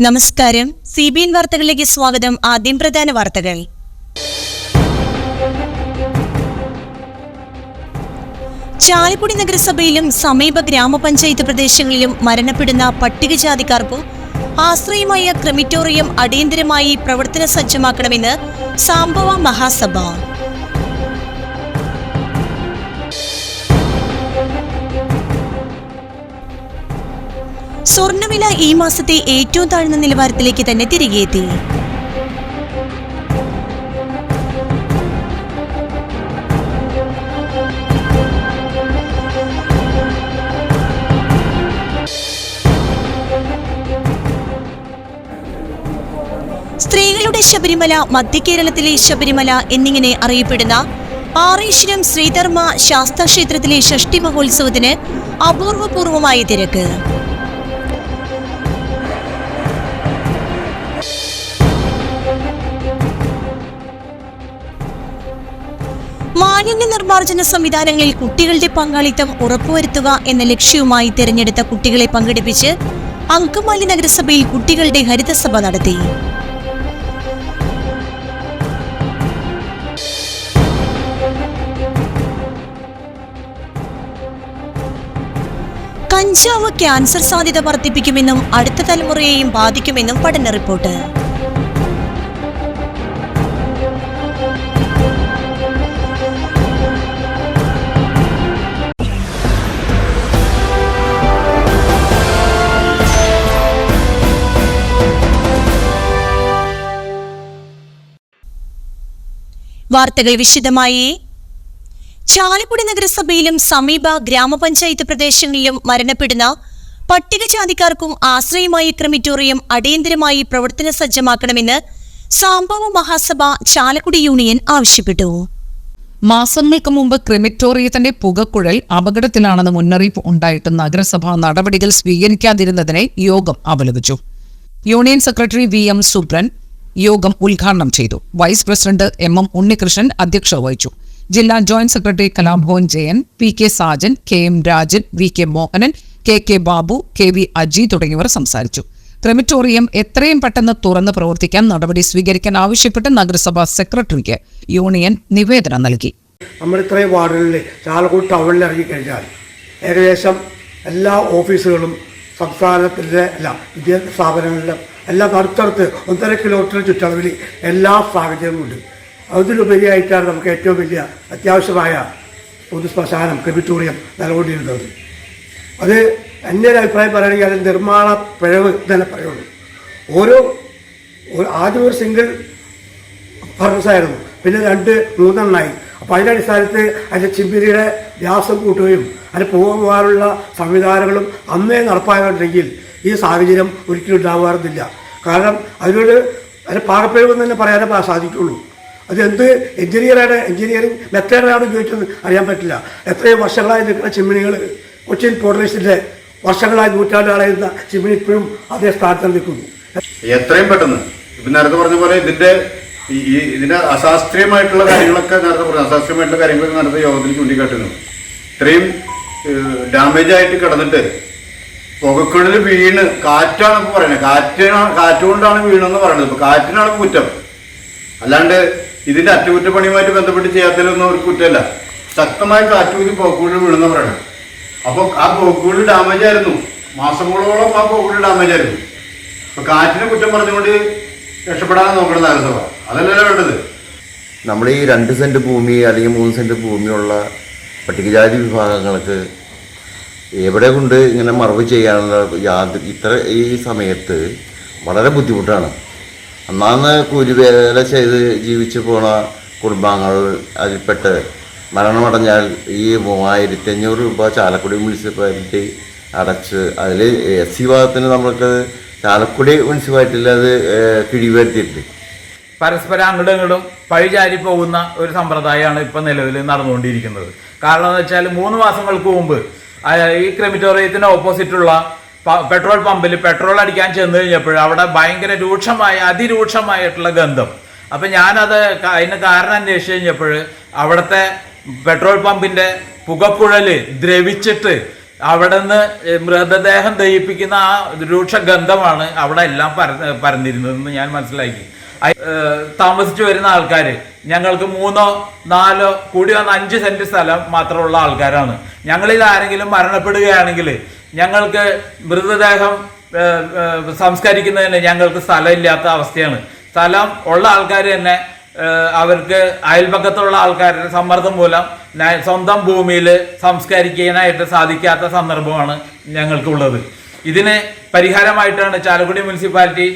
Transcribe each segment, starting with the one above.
നമസ്കാരം. C B N വാർത്തകളിലേക്ക് സ്വാഗതം. ആദ്യം പ്രധാന വാർത്തകൾ. ചാലക്കുടി നഗരസഭയിലും സമീപ ഗ്രാമപഞ്ചായത്ത് പ്രദേശങ്ങളിലും മരണപ്പെടുന്ന പട്ടികജാതിക്കാർക്ക് ആശ്രയമായ ക്രിമിറ്റോറിയം അടിയന്തരമായി പ്രവർത്തന സജ്ജമാക്കണമെന്ന് സാംബവ മഹാസഭ. സ്വർണവില ഈ മാസത്തെ ഏറ്റവും താഴ്ന്ന നിലവാരത്തിലേക്ക് തന്നെ തിരികെ എത്തി. സ്ത്രീകളുടെ ശബരിമല മധ്യകേരളത്തിലെ ശബരിമല എന്നിങ്ങനെ അറിയപ്പെടുന്ന ആറേശ്വരം ശ്രീധർമ്മ ശാസ്ത്രക്ഷേത്രത്തിലെ ഷഷ്ടി മഹോത്സവത്തിന് അപൂർവപൂർവമായ തിരക്ക്. മാലിന്യ നിർമ്മാർജന സംവിധാനങ്ങളിൽ കുട്ടികളുടെ പങ്കാളിത്തം ഉറപ്പുവരുത്തുക എന്ന ലക്ഷ്യവുമായി തിരഞ്ഞെടുത്ത കുട്ടികളെ പങ്കെടുപ്പിച്ച് അങ്കമാലി നഗരസഭയിൽ കുട്ടികളുടെ ഹരിതസഭ നടത്തി. കഞ്ചാവ് ക്യാൻസർ സാധ്യത വർദ്ധിപ്പിക്കുമെന്നും അടുത്ത തലമുറയെയും ബാധിക്കുമെന്നും പഠന റിപ്പോർട്ട്. വാർത്തകൾ വിശദമായി. ചാലക്കുടി നഗരസഭയിലും സമീപ ഗ്രാമപഞ്ചായത്ത് പ്രദേശങ്ങളിലും മരണപ്പെടുന്ന പട്ടികജാതിക്കാർക്കും ആശ്രയമായി ക്രമിറ്റോറിയം അടിയന്തരമായി പ്രവർത്തന സജ്ജമാക്കണമെന്ന് സാംബവ മഹാസഭ ചാലക്കുടി യൂണിയൻ ആവശ്യപ്പെട്ടു. മാസങ്ങൾക്ക് മുമ്പ് ക്രിമിറ്റോറിയത്തിന്റെ പുകക്കുഴൽ അപകടത്തിലാണെന്ന് മുന്നറിയിപ്പ് ഉണ്ടായിട്ട് നഗരസഭ നടപടികൾ സ്വീകരിക്കാതിരുന്നതിനെ യോഗം അപലപിച്ചു. Union secretary V M Subran യോഗം ഉദ്ഘാടനം ചെയ്തു. Vice president M M Unnikrishnan അധ്യക്ഷത വഹിച്ചു. ജില്ലാ joint secretary Kalabhavan Jayan P K Sajan K M Rajan V K Mohanan K K Babu K V Aji തുടങ്ങിയവർ സംസാരിച്ചു. ക്രെമിറ്റോറിയം എത്രയും പെട്ടെന്ന് തുറന്ന് പ്രവർത്തിക്കാൻ നടപടി സ്വീകരിക്കാൻ ആവശ്യപ്പെട്ട് നഗരസഭാ സെക്രട്ടറിക്ക് യൂണിയൻ നിവേദനം നൽകി. നമ്മുടെ ഇത്രയും വാർഡുകളിൽ ചാലക്കുടി ടൗണിൽ ഇറങ്ങിക്കഴിഞ്ഞാൽ ഏകദേശം എല്ലാ ഓഫീസുകളും സംസ്ഥാനത്തിന്റെ എല്ലാ വിദ്യാഭ്യാസ സ്ഥാപനങ്ങളിലും എല്ലാം അടുത്തടുത്ത് ഒന്നര കിലോമീറ്റർ ചുറ്റളവിൽ എല്ലാ സാഹചര്യങ്ങളുമുണ്ട് അതിലുപരിയായിട്ടാണ് നമുക്ക് ഏറ്റവും വലിയ അത്യാവശ്യമായ പൊതു ശ്മശാനം ക്രിമിറ്റോറിയം നിലകൊണ്ടിരുന്നത്. അത് എന്റെ ഒരു അഭിപ്രായം പറയുകയാണെങ്കിൽ അത് നിർമ്മാണ പിഴവ് തന്നെ പറയുള്ളൂ. ഓരോ ആദ്യം ഒരു സിംഗിൾ ഫർണസായിരുന്നു പിന്നെ രണ്ട് മൂന്നെണ്ണായി. അപ്പോൾ അതിന്റെ അടിസ്ഥാനത്തിൽ അതിന്റെ ചിമ്പിരിയുടെ വ്യാസം കൂട്ടുകയും അതിന് പോകാനുള്ള സംവിധാനങ്ങളും അന്നേ നടപ്പായിട്ടുണ്ടെങ്കിൽ ഈ സാഹചര്യം ഒരിക്കലും ഉണ്ടാകാറുന്നില്ല കാരണം അതിനൊരു അതിന് പാകപ്പിഴവെന്ന് തന്നെ പറയാനേ സാധിക്കുള്ളൂ. അത് എന്ത് എഞ്ചിനീയറാണ് എഞ്ചിനീയറിംഗ് മെത്തേഡാണ് ഉപയോഗിച്ചെന്ന് അറിയാൻ പറ്റില്ല. എത്രയും വർഷങ്ങളായി നിൽക്കുന്ന ചിമ്മിണികൾ കൊച്ചിൻ പോർട്ടേഴ്സിന്റെ വർഷങ്ങളായി നൂറ്റാണ്ടുകളായിരുന്ന ചിമ്മിണി ഇപ്പോഴും അതേ സ്ഥാനത്ത് നിൽക്കുന്നു. എത്രയും പെട്ടെന്ന്. ഇപ്പം നേരത്തെ പറഞ്ഞ പോലെ ഇതിന്റെ ഈ ഇതിന്റെ അശാസ്ത്രീയമായിട്ടുള്ള കാര്യങ്ങളൊക്കെ നേരത്തെ പറഞ്ഞു അശാസ്ത്രീയമായിട്ടുള്ള കാര്യങ്ങളൊക്കെ നേരത്തെ യോഗത്തിൽ ചൂണ്ടിക്കാട്ടുന്നു ഇത്രയും ഡാമേജ് ആയിട്ട് കിടന്നിട്ട് പുകക്കുഴൽ വീണ് കാറ്റാണ് ഇപ്പൊ പറയുന്നത്. കാറ്റിനാണ് കാറ്റുകൊണ്ടാണ് വീണെന്ന് പറയുന്നത്. ഇപ്പൊ കാറ്റിനാണ് കുറ്റം. അല്ലാണ്ട് ഇതിന്റെ അറ്റകുറ്റപ്പണിയുമായിട്ട് ബന്ധപ്പെട്ട് ചെയ്യാത്തതിലൊന്നും ഒരു കുറ്റമല്ല. ശക്തമായ കാറ്റുകൂടി പുകക്കുഴൽ വീണെന്ന് പറയണം അപ്പൊ ആ പുകക്കുഴൽ ഡാമേജ് ആയിരുന്നു. മാസങ്ങളോളം ആ പുകക്കുഴൽ ഡാമേജ് ആയിരുന്നു. അപ്പൊ കാറ്റിനെ കുറ്റം പറഞ്ഞുകൊണ്ട് രക്ഷപ്പെടാൻ നോക്കണം നഗരസഭ. അതല്ലല്ലോ വേണ്ടത്. നമ്മൾ ഈ രണ്ട് സെന്റ് ഭൂമി അല്ലെങ്കിൽ മൂന്ന് സെന്റ് ഭൂമിയുള്ള പട്ടികജാതി വിഭാഗങ്ങൾക്ക് എവിടെ കൊണ്ട് ഇങ്ങനെ മറവ് ചെയ്യാനുള്ള യാതൊരു ഇത്ര ഈ സമയത്ത് വളരെ ബുദ്ധിമുട്ടാണ്. അന്നാന്ന് കൂലിവേല ചെയ്ത് ജീവിച്ചു പോണ കുടുംബാംഗങ്ങൾ അതിൽപ്പെട്ട് മരണമടഞ്ഞാൽ ഈ മൂവായിരത്തി അഞ്ഞൂറ് രൂപ ചാലക്കുടി മുനിസിപ്പാലിറ്റി അടച്ച് അതിൽ എസ് സി ഭാഗത്തിന് നമ്മൾക്ക് ചാലക്കുടി മുനിസിപ്പാലിറ്റിയിൽ അത് കിഴിവരുത്തിയിട്ടുണ്ട്. പരസ്പരം അങ്ങോട്ടും ഇങ്ങോട്ടും പഴിചാരി പോകുന്ന ഒരു സമ്പ്രദായമാണ് ഇപ്പം നിലവിൽ നടന്നുകൊണ്ടിരിക്കുന്നത്. കാരണം എന്ന് വെച്ചാൽ മൂന്ന് മാസങ്ങൾക്ക് മുമ്പ് ഈ ക്രിമിറ്റോറിയത്തിന് ഓപ്പോസിറ്റുള്ള പെട്രോൾ പമ്പിൽ പെട്രോൾ അടിക്കാൻ ചെന്ന് കഴിഞ്ഞപ്പോൾ അവിടെ ഭയങ്കര രൂക്ഷമായ അതിരൂക്ഷമായിട്ടുള്ള ഗന്ധം. അപ്പൊ ഞാനത് അതിന് കാരണം അന്വേഷിച്ച് കഴിഞ്ഞപ്പോൾ അവിടുത്തെ പെട്രോൾ പമ്പിന്റെ പുകപ്പുഴൽ ദ്രവിച്ചിട്ട് അവിടെ നിന്ന് മൃതദേഹം ദഹിപ്പിക്കുന്ന ആ രൂക്ഷ ഗന്ധമാണ് അവിടെ എല്ലാം പര പരന്നിരുന്നതെന്ന് ഞാൻ മനസ്സിലാക്കി. താമസിച്ചു വരുന്ന ആൾക്കാർ ഞങ്ങൾക്ക് മൂന്നോ നാലോ കൂടി വന്ന അഞ്ച് സെന്റ് സ്ഥലം മാത്രമുള്ള ആൾക്കാരാണ്. ഞങ്ങളിൽ ആരെങ്കിലും മരണപ്പെടുകയാണെങ്കിൽ ഞങ്ങൾക്ക് മൃതദേഹം സംസ്കരിക്കുന്നതിന് ഞങ്ങൾക്ക് സ്ഥലമില്ലാത്ത അവസ്ഥയാണ്. സ്ഥലം ഉള്ള ആൾക്കാർ തന്നെ അവർക്ക് അയൽപക്കത്തുള്ള ആൾക്കാരുടെ സമ്മർദ്ദം മൂലം സ്വന്തം ഭൂമിയിൽ സംസ്കരിക്കാനായിട്ട് സാധിക്കാത്ത സന്ദർഭമാണ് ഞങ്ങൾക്കുള്ളത്. ഇതിന് പരിഹാരമായിട്ടാണ് ചാലക്കുടി മുനിസിപ്പാലിറ്റി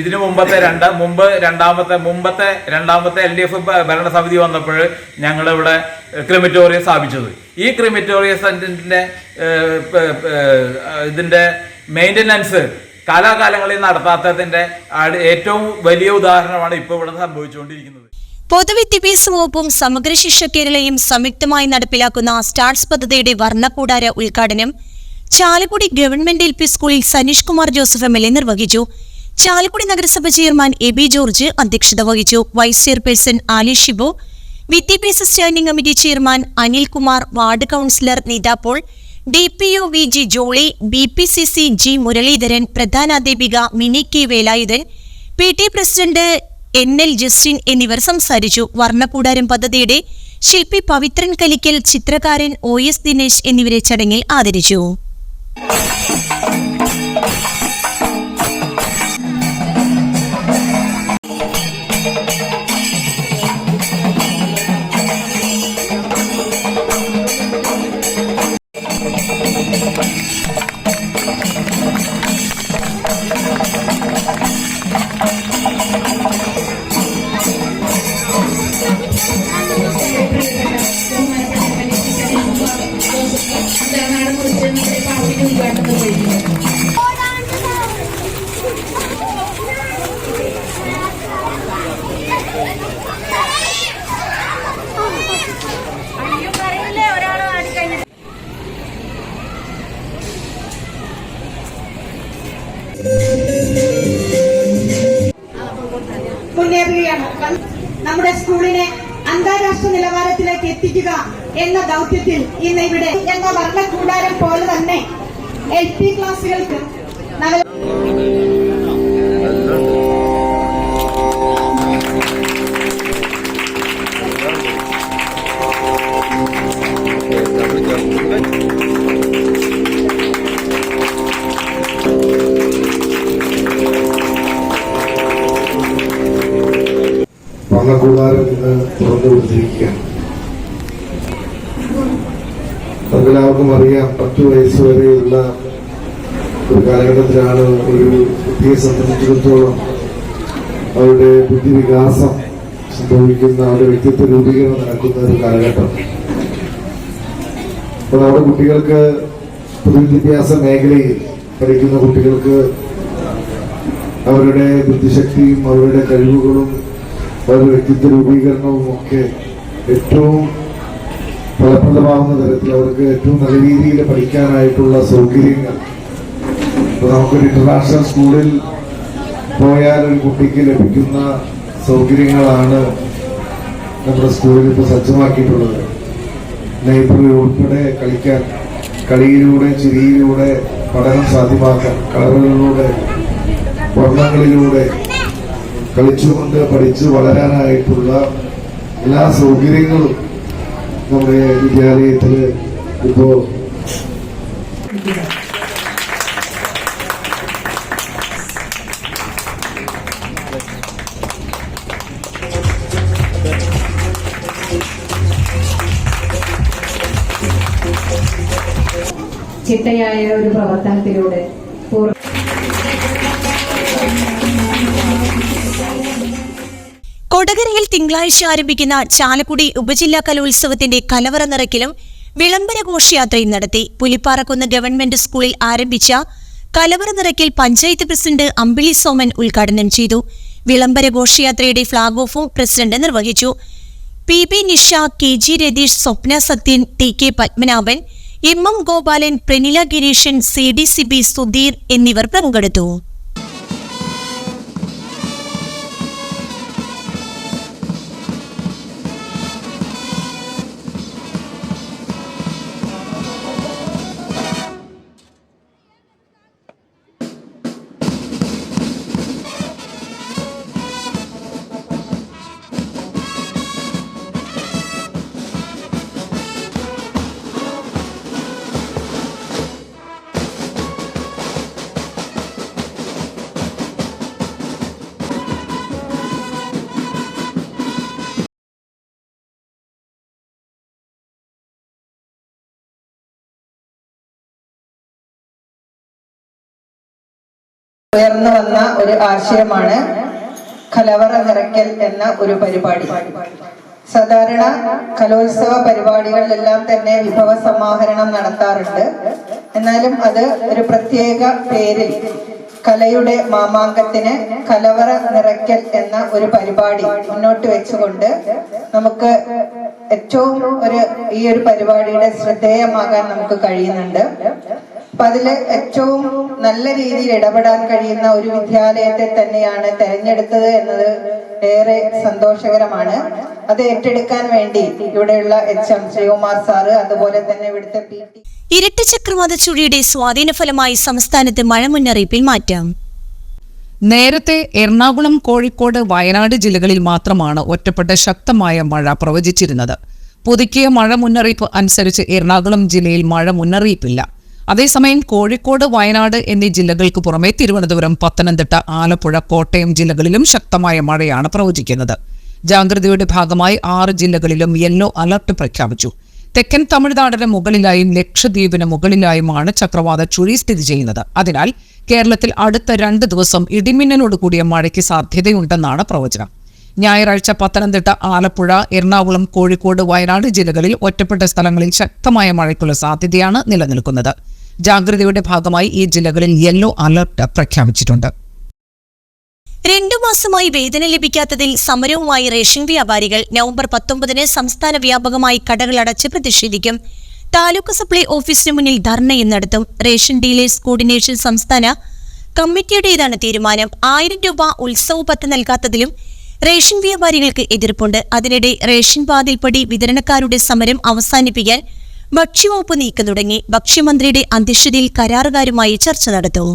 ഇതിനു മുമ്പത്തെ രണ്ട് മുമ്പ് രണ്ടാമത്തെ മുമ്പത്തെ രണ്ടാമത്തെ എൽ ഡി എഫ് ഭരണസമിതി വന്നപ്പോൾ ഞങ്ങളിവിടെ ക്രിമിറ്റോറിയം സ്ഥാപിച്ചത്. ഈ ക്രിമിറ്റോറിയസിന്റെ ഇതിന്റെ മെയിന്റനൻസ് കാലാകാലങ്ങളിൽ നടത്താത്തതിന്റെ ഏറ്റവും വലിയ ഉദാഹരണമാണ് ഇപ്പോൾ ഇവിടെ സംഭവിച്ചുകൊണ്ടിരിക്കുന്നത്. പൊതുവിദ്യാഭ്യാസ വകുപ്പും സമഗ്ര ശിക്ഷ കേരളയും സംയുക്തമായി നടപ്പിലാക്കുന്ന സ്റ്റാർസ് പദ്ധതിയുടെ വർണക്കൂടാര ഉദ്ഘാടനം ചാലക്കുടി ഗവൺമെന്റ് എൽ പി സ്കൂളിൽ Sanish Kumar Joseph M L A നിർവഹിച്ചു. ചാലക്കുടി നഗരസഭ ചെയർമാൻ എ ബി ജോർജ് അധ്യക്ഷത വഹിച്ചു. വൈസ് ചെയർപേഴ്സൺ ആലി ഷിബു വിദ്യാഭ്യാസ standing committee chairman Anil Kumar ward councillor Neetha Paul D P U V G Jolly B P C C G Muraleedharan പ്രധാനാധ്യാപിക Mini K Velayudhan P T president N L Justin എന്നിവർ സംസാരിച്ചു. വർണകൂടാരം പദ്ധതിയുടെ ശില്പി പവിത്രൻ കലിക്കൽ ചിത്രകാരൻ O S Dinesh എന്നിവരെ ചടങ്ങിൽ ആദരിച്ചു. എന്ന ദൗത്യത്തിൽ ഇന്ന് ഇവിടെ എന്ന വർണക്കൂടാരം പോലെ തന്നെ എൽ പി ക്ലാസുകൾക്ക് നഗര ഇന്ന് തുറന്നു കൊടുത്തിരിക്കുകയാണ് നമുക്കെല്ലാവർക്കും അറിയാം പത്ത് വയസ്സ് വരെയുള്ള ഒരു കാലഘട്ടത്തിലാണ് ഒരു കുട്ടിയെ സംബന്ധിച്ചിടത്തോളം അവരുടെ ബുദ്ധിവികാസം സംഭവിക്കുന്ന അവരുടെ വ്യക്തിത്വ രൂപീകരണം നടക്കുന്ന ഒരു കാലഘട്ടം. അപ്പോൾ നമ്മുടെ കുട്ടികൾക്ക് പൊതുവിദ്യാഭ്യാസ മേഖലയിൽ പഠിക്കുന്ന കുട്ടികൾക്ക് അവരുടെ ബുദ്ധിശക്തിയും അവരുടെ കഴിവുകളും അവരുടെ വ്യക്തിത്വ രൂപീകരണവും ഒക്കെ ഏറ്റവും ഫലപ്രദമാകുന്ന തരത്തിൽ അവർക്ക് ഏറ്റവും നല്ല രീതിയിൽ പഠിക്കാനായിട്ടുള്ള സൗകര്യങ്ങൾ. ഇപ്പൊ നമുക്കൊരു ഇന്റർനാഷണൽ സ്കൂളിൽ പോയാൽ ഒരു കുട്ടിക്ക് ലഭിക്കുന്ന സൗകര്യങ്ങളാണ് നമ്മുടെ സ്കൂളിൽ ഇപ്പോൾ സജ്ജമാക്കിയിട്ടുള്ളത്. ലൈബ്രറി ഉൾപ്പെടെ കളിക്കാൻ കളിയിലൂടെ ചിരിയിലൂടെ പഠനം സാധ്യമാക്കാൻ കളറുകളിലൂടെ വർണങ്ങളിലൂടെ കളിച്ചുകൊണ്ട് പഠിച്ച് വളരാനായിട്ടുള്ള എല്ലാ സൗകര്യങ്ങളും നമ്മുടെ വിദ്യാലയത്തിൽ ഇപ്പോ ചിട്ടയായ ഒരു പ്രവർത്തനത്തിലൂടെ കൊടകരയിൽ തിങ്കളാഴ്ച ആരംഭിക്കുന്ന ചാലക്കുടി ഉപജില്ലാ കലോത്സവത്തിന്റെ കലവറ നിറക്കിലും വിളംബര ഘോഷയാത്രയും നടത്തി. പുലിപ്പാറക്കുന്ന് ഗവൺമെന്റ് സ്കൂളിൽ ആരംഭിച്ച കലവറ നിറക്കിൽ പഞ്ചായത്ത് പ്രസിഡന്റ് അമ്പിളി സോമൻ ഉദ്ഘാടനം ചെയ്തു. വിളംബര ഘോഷയാത്രയുടെ ഫ്ളാഗ് ഓഫും പ്രസിഡന്റ് നിർവഹിച്ചു. P B Nisha K G Ratheesh Swapna Sathyan T K Padmanabhan M M Gopalan Pranila Gireeshan C D C B Sudheer എന്നിവർ പങ്കെടുത്തു. ഉയർന്നു വന്ന ഒരു ആശയമാണ് കലവറ നിറയ്ക്കൽ എന്ന ഒരു പരിപാടി. സാധാരണ കലോത്സവ പരിപാടികളിലെല്ലാം തന്നെ വിഭവ സമാഹരണം നടത്താറുണ്ട്. എന്നാലും അത് ഒരു പ്രത്യേക പേരിൽ കലയുടെ മാമാങ്കത്തിന് കലവറ നിറയ്ക്കൽ എന്ന ഒരു പരിപാടി മുന്നോട്ട് വെച്ചുകൊണ്ട് നമുക്ക് ഏറ്റവും ഒരു ഈ ഒരു പരിപാടിയുടെ ശ്രദ്ധേയമാകാൻ നമുക്ക് കഴിയുന്നുണ്ട്. അപ്പൊ അതിൽ ഏറ്റവും നല്ല രീതിയിൽ ഇടപെടാൻ കഴിയുന്ന ഒരു വിദ്യാലയത്തെ തന്നെയാണ് തെരഞ്ഞെടുത്തത് എന്നത് ഏറെ സന്തോഷകരമാണ്. അത് ഏറ്റെടുക്കാൻ വേണ്ടി ഇവിടെയുള്ള എച്ച് എം ശ്രീകുമാർ സാറ് അതുപോലെ തന്നെ ഇവിടുത്തെ പി ടി ഇരട്ട ചക്രവാത ചുഴിയുടെ സ്വാധീന ഫലമായി സംസ്ഥാനത്ത് മഴ മുന്നറിയിപ്പിൽ മാറ്റം. നേരത്തെ എറണാകുളം കോഴിക്കോട് വയനാട് ജില്ലകളിൽ മാത്രമാണ് ഒറ്റപ്പെട്ട ശക്തമായ മഴ പ്രവചിച്ചിരുന്നത്. പുതുക്കിയ മഴ മുന്നറിയിപ്പ് അനുസരിച്ച് എറണാകുളം ജില്ലയിൽ മഴ മുന്നറിയിപ്പില്ല അതേസമയം കോഴിക്കോട് വയനാട് എന്നീ ജില്ലകൾക്ക് പുറമെ തിരുവനന്തപുരം പത്തനംതിട്ട ആലപ്പുഴ കോട്ടയം ജില്ലകളിലും ശക്തമായ മഴയാണ് പ്രവചിക്കുന്നത്. ജാഗ്രതയുടെ ഭാഗമായി ആറ് ജില്ലകളിലും യെല്ലോ അലർട്ട് പ്രഖ്യാപിച്ചു. തെക്കൻ തമിഴ്നാടിന് മുകളിലായും ലക്ഷദ്വീപിന് മുകളിലായുമാണ് ചക്രവാത ചുഴി സ്ഥിതി ചെയ്യുന്നത്. അതിനാൽ കേരളത്തിൽ അടുത്ത രണ്ട് ദിവസം ഇടിമിന്നലോട് കൂടിയ മഴയ്ക്ക് സാധ്യതയുണ്ടെന്നാണ് പ്രവചനം. ഞായറാഴ്ച പത്തനംതിട്ട ആലപ്പുഴ എറണാകുളം കോഴിക്കോട് വയനാട് ജില്ലകളിൽ ഒറ്റപ്പെട്ട സ്ഥലങ്ങളിൽ ശക്തമായ മഴയ്ക്കുള്ള സാധ്യതയാണ് നിലനിൽക്കുന്നത്. ജാഗ്രതയുടെ ഭാഗമായി ഈ ജില്ലകളിൽ യെല്ലോ അലർട്ട് പ്രഖ്യാപിച്ചിട്ടുണ്ട്. രണ്ടു മാസമായി വേതനം ലഭിക്കാത്തതിൽ സമരവുമായി റേഷൻ വ്യാപാരികൾ നവംബർ പത്തൊമ്പതിന് സംസ്ഥാന വ്യാപകമായി കടകൾ അടച്ച് പ്രതിഷേധിക്കും. താലൂക്ക് സപ്ലൈ ഓഫീസിന് മുന്നിൽ ധർണയും നടത്തും റേഷൻ ഡീലേഴ്സ് കോർഡിനേഷൻ സംസ്ഥാന കമ്മിറ്റിയുടേതാണ് തീരുമാനം. ആയിരം രൂപ ഉത്സവ പത്ത് നൽകാത്തതിലും റേഷൻ വ്യാപാരികൾക്ക് എതിർപ്പുണ്ട്. അതിനിടെ റേഷൻ വാതിൽപ്പടി വിതരണക്കാരുടെ സമരം അവസാനിപ്പിക്കാൻ ഭക്ഷ്യവകുപ്പ് നീക്കം തുടങ്ങി ഭക്ഷ്യമന്ത്രിയുടെ അധ്യക്ഷതയിൽ കരാറുകാരുമായി ചർച്ച നടത്തും.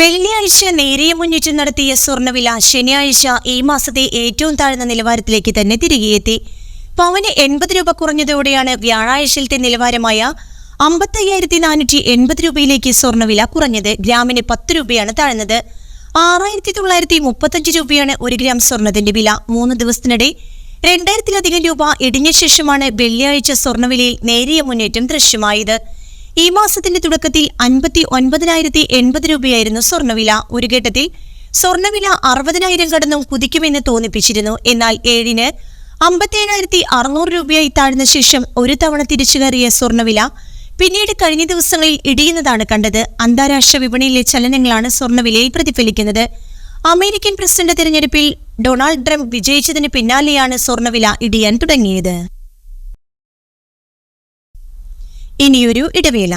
വെള്ളിയാഴ്ച നേരിയ മുന്നിട്ട് നടത്തിയ സ്വർണവില ശനിയാഴ്ച ഈ മാസത്തെ ഏറ്റവും താഴ്ന്ന നിലവാരത്തിലേക്ക് തന്നെ തിരികെയെത്തി പവന് എൺപത് രൂപ കുറഞ്ഞതോടെയാണ് വ്യാഴാഴ്ചയിലത്തെ നിലവാരമായ അമ്പത്തയ്യായിരത്തി നാനൂറ്റി എൺപത് രൂപയിലേക്ക് സ്വർണവില കുറഞ്ഞത്. ഗ്രാമിന് പത്ത് രൂപയാണ് താഴ്ന്നത്. ആറായിരത്തി തൊള്ളായിരത്തി മുപ്പത്തഞ്ച് രൂപയാണ് ഒരു ഗ്രാം സ്വർണത്തിന്റെ വില. മൂന്ന് ദിവസത്തിനിടെ രണ്ടായിരത്തിലധികം രൂപ ഇടിഞ്ഞ ശേഷമാണ് വെള്ളിയാഴ്ച സ്വർണവിലയിൽ നേരിയ മുന്നേറ്റം ദൃശ്യമായത്. ഈ മാസത്തിന്റെ തുടക്കത്തിൽ അൻപത്തി ഒൻപതിനായിരത്തി എൺപത് രൂപയായിരുന്നു സ്വർണവില ഒരു ഘട്ടത്തിൽ സ്വർണവില അറുപതിനായിരം കടന്നും കുതിക്കുമെന്ന് തോന്നിപ്പിച്ചിരുന്നു. എന്നാൽ ഏഴിന് അമ്പത്തിയേഴായിരത്തി അറുന്നൂറ് രൂപയായി താഴ്ന്ന ശേഷം ഒരു തവണ തിരിച്ചു കയറിയ സ്വർണവില പിന്നീട് കഴിഞ്ഞ ദിവസങ്ങളിൽ ഇടിയുന്നതാണ് കണ്ടത്. അന്താരാഷ്ട്ര വിപണിയിലെ ചലനങ്ങളാണ് സ്വർണവിലയിൽ പ്രതിഫലിക്കുന്നത്. അമേരിക്കൻ പ്രസിഡന്റ് തിരഞ്ഞെടുപ്പിൽ ഡൊണാൾഡ് ട്രംപ് വിജയിച്ചതിന് പിന്നാലെയാണ് സ്വർണവില ഇടിയാൻ തുടങ്ങിയത്. ഇനിയൊരു ഇടവേള.